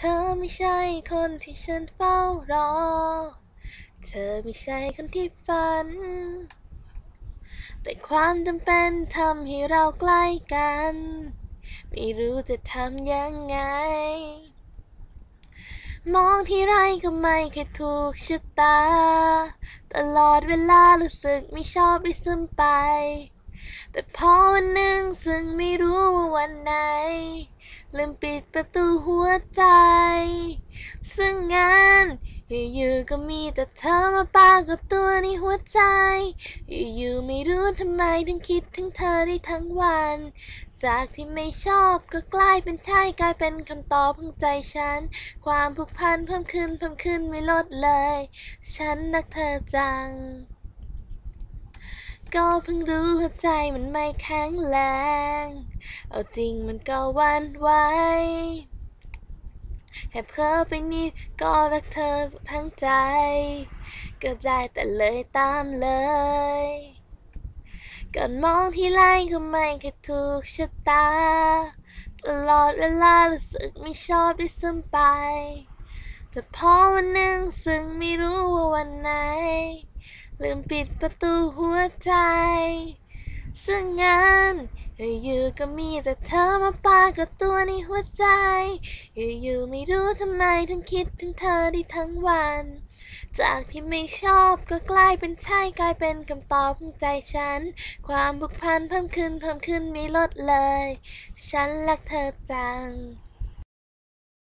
เธอไม่ใช่คนที่ฉันเฝ้ารอ เธอไม่ใช่คนที่ฝัน แต่ความจำเป็นทำให้เราใกล้กัน ไม่รู้จะทำยังไง มองที่ไรก็ไม่เคยถูกชะตา ตลอดเวลารู้สึกไม่ชอบไปซึมไป แต่พอวันหนึ่งซึ่งไม่รู้ วันไหน ลืมปิดประตูหัวใจ ซึ่งงานอยู่ๆก็มีแต่เธอมาปากฏตัวในหัวใจ อยู่ๆไม่รู้ทำไมถึงคิดถึงเธอได้ทั้งวัน จากที่ไม่ชอบก็กลายเป็นใช่กลายเป็นคำตอบของใจฉัน ความผูกพันเพิ่มขึ้นเพิ่มขึ้นไม่ลดเลย ฉันรักเธอจัง ก็เพิ่งรู้ว่าใจมันไม่แข็งแรง เอาจริงมันก็วันไหวแค่เพ้อไปนิดก็รักเธอทั้งใจ ก็ได้แต่เลยตามเลยก่อนมองที่ไรก็ไม่เคยถูกชะตา ตลอดเวลารู้สึกไม่ชอบด้วยซ้ำไป แต่พอวันหนึ่งซึ่งไม่รู้ว่าวันไหน ลืมปิดประตูหัวใจซึ่งงานอยู่ๆก็มีแต่เธอมาปากฏตัวในหัวใจ อยู่ๆไม่รู้ทำไมถึงคิดถึงเธอได้ทั้งวัน จากที่ไม่ชอบก็กลายเป็นใช่กลายเป็นคำตอบของใจฉัน ความผูกพันเพิ่มขึ้นเพิ่มขึ้นไม่ลดเลย ฉันรักเธอจัง